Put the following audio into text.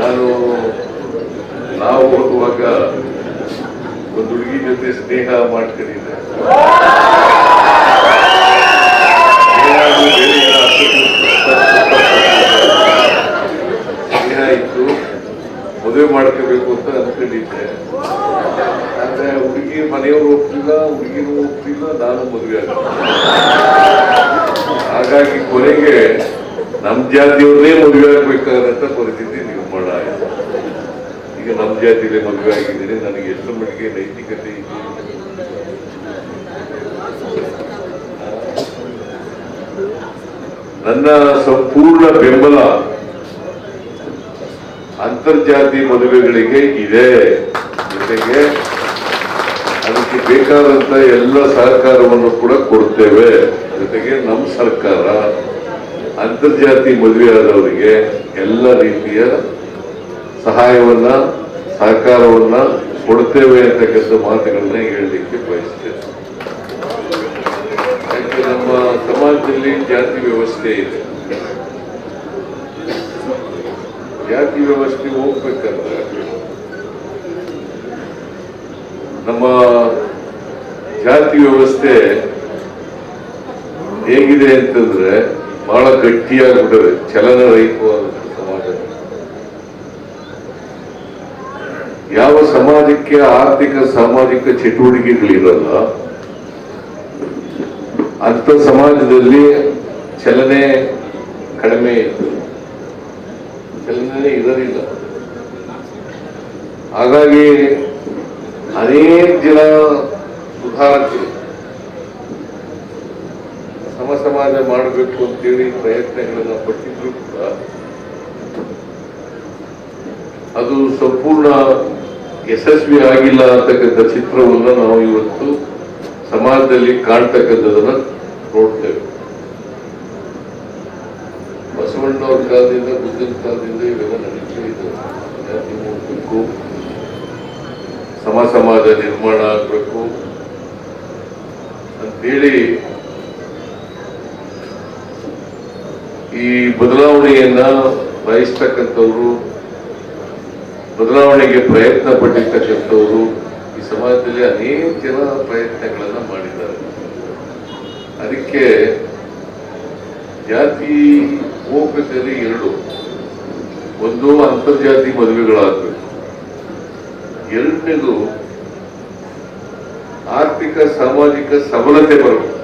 ನಾನು, ನಾವು ಹೋಗುವಾಗ ಒಂದು ಹುಡುಗಿ ಜೊತೆ ಸ್ನೇಹ ಮಾಡ್ಕೊಂಡಿದ್ದೆ. ಸ್ನೇಹ ಇತ್ತು, ಮದುವೆ ಮಾಡ್ಕೋಬೇಕು ಅಂತ ಅನ್ಕೊಂಡಿದ್ದೆ. ಆದ್ರೆ ಹುಡುಗಿ ಮನೆಯವರು ಹೋಗ್ತಿಲ್ಲ ಹುಡುಗಿನೂ ಹೋಗ್ತಿಲ್ಲ ನಾನು ಮದುವೆ ಆಗ ಹಾಗಾಗಿ ಕೊನೆಗೆ ನಮ್ ಜಾತಿಯವ್ರನ್ನೇ ಮದುವೆ ಆಗ್ಬೇಕಾದಂತ ಪರಿಸ್ಥಿತಿ ಆಯಿತು. ಈಗ ನಮ್ ಜಾತಿಲೇ ಮದುವೆ ಆಗಿದ್ದೀನಿ ನನಗೆ ಎಷ್ಟು ಮಟ್ಟಿಗೆ ನೈತಿಕತೆ ನನ್ನ ಸಂಪೂರ್ಣ ಬೆಂಬಲ ಅಂತರ್ಜಾತಿ ಮದುವೆಗಳಿಗೆ ಇದೆ. ಜೊತೆಗೆ ಅದಕ್ಕೆ ಬೇಕಾದಂತ ಎಲ್ಲ ಸಹಕಾರವನ್ನು ಕೂಡ ಕೊಡ್ತೇವೆ. ಜೊತೆಗೆ ನಮ್ಮ ಸರ್ಕಾರ. ಅಂತರ್ಜಾತಿ ಮದುವೆಯಾದವರಿಗೆ ಎಲ್ಲ ರೀತಿಯ ಸಹಾಯವನ್ನ, ಸಹಕಾರವನ್ನ ಕೊಡ್ತೇವೆ ಅಂತಕ್ಕಂಥ ಮಾತುಗಳನ್ನ ಹೇಳಲಿಕ್ಕೆ ಬಯಸ್ತೇನೆ. ನಮ್ಮ ಸಮಾಜದಲ್ಲಿ ಜಾತಿ ವ್ಯವಸ್ಥೆ ಇದೆ? ಜಾತಿ ವ್ಯವಸ್ಥೆ ಹೋಗ್ಬೇಕಂದ್ರೆ ನಮ್ಮ ಜಾತಿ ವ್ಯವಸ್ಥೆ ಹೇಗಿದೆ ಅಂತಂದ್ರೆ ಬಹಳ ಗಟ್ಟಿಯಾಗ್ಬಿಟ್ಟವೆ ಚಲನ ಸಮಾಜ. ಯಾವ ಸಮಾಜಕ್ಕೆ ಆರ್ಥಿಕ, ಸಾಮಾಜಿಕ ಚಟುವಟಿಕೆಗಳಿರಲ್ಲ ಅಂತ ಸಮಾಜದಲ್ಲಿ ಚಲನೆ ಕಡಿಮೆ ಇತ್ತು ಚಲನೆ ಇರಲಿಲ್ಲ ಹಾಗಾಗಿ ಅನೇಕ ಜನ ಸುಧಾರಕರು ಸಮ ಸಮಾಜ ಮಾಡಬೇಕು ಅಂತೇಳಿ ಪ್ರಯತ್ನಗಳನ್ನ ಪಟ್ಟಿದ್ರು ಕೂಡ. ಅದು ಸಂಪೂರ್ಣ ಯಶಸ್ವಿ ಆಗಿಲ್ಲ ಅಂತಕ್ಕಂಥ ಚಿತ್ರವನ್ನು ನಾವು ಇವತ್ತು ಸಮಾಜದಲ್ಲಿ ಕಾಣ್ತಕ್ಕಂಥದನ್ನ ನೋಡ್ತೇವೆ. ಬಸವಣ್ಣವ್ರ ಕಾಲದಿಂದ ಬುದ್ಧನ ಕಾಲದಿಂದ ಇವೆಲ್ಲ ನಡೀತಾ ಇದ್ದಾವೆ ಸಮ ಸಮಾಜ ನಿರ್ಮಾಣ ಆಗಬೇಕು ಅಂತೇಳಿ ಈ ಬದಲಾವಣೆಯನ್ನ ಬಯಸ್ತಕ್ಕಂಥವ್ರು, ಬದಲಾವಣೆಗೆ ಪ್ರಯತ್ನ ಪಟ್ಟಿರ್ತಕ್ಕಂಥವ್ರು ಈ ಸಮಾಜದಲ್ಲಿ ಅನೇಕ ಜನ ಪ್ರಯತ್ನಗಳನ್ನ ಮಾಡಿದ್ದಾರೆ. ಅದಕ್ಕೆ ಜಾತಿ ಹೋಗ್ಬೇಕಾದ್ರೆ ಎರಡು, ಒಂದು ಅಂತರ್ಜಾತಿ ಮದುವೆಗಳಾಗಬೇಕು. ಎರಡನೇದು ಆರ್ಥಿಕ, ಸಾಮಾಜಿಕ ಸಬಲತೆ ಬರಬೇಕು.